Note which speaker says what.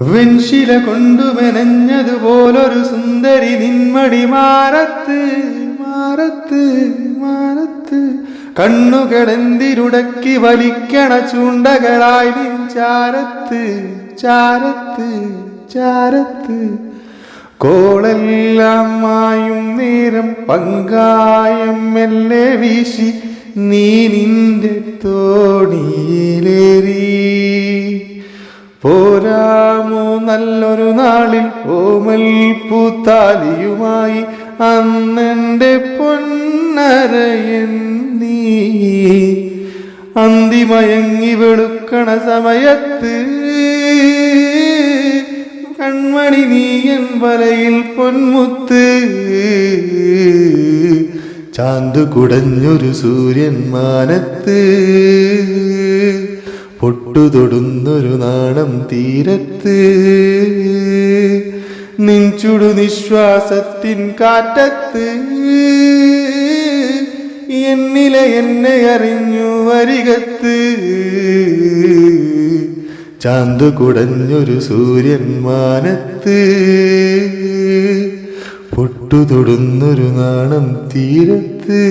Speaker 1: വെൺശില കൊണ്ടു മെനഞ്ഞതുപോലൊരു സുന്ദരി നിന്മടി മാറത്ത് മാറത്ത് മാറത്ത്. കണ്ണുകളെന്തിരുടക്കി വലിക്കണ ചൂണ്ടകളായി നിൻ ചാരത്ത് ചാരത്ത് ചാരത്ത്. കോളെല്ലാം മായും നേരം പങ്കായം മെല്ലെ വീശി നീ നിന്റെ തോണിയിലേറി പോരാമോ നല്ലൊരു നാളിൽ ഓമൽ പൂത്താലിയുമായി അന്നെന്റെ പൊന്നരയൻ നീ. അന്തിമയങ്ങി വെളുക്കണ സമയത്ത് കൺമണി നീയൻ വലയിൽ പൊന്മുത്ത്. ചാന്തു കുടഞ്ഞൊരു സൂര്യൻ മാനത്ത്. പൊട്ടുതൊടുന്നൊരു നാണം തീരത്ത്. നിഞ്ചുടു നിശ്വാസത്തിൻ കാറ്റത്ത്. എന്നിലെ എന്നെ അറിഞ്ഞു വരികത്ത് ചാന്തു കുടഞ്ഞൊരു സൂര്യൻ മാനത്ത്. പൊട്ടുതൊടുന്നൊരു നാണം തീരത്ത്.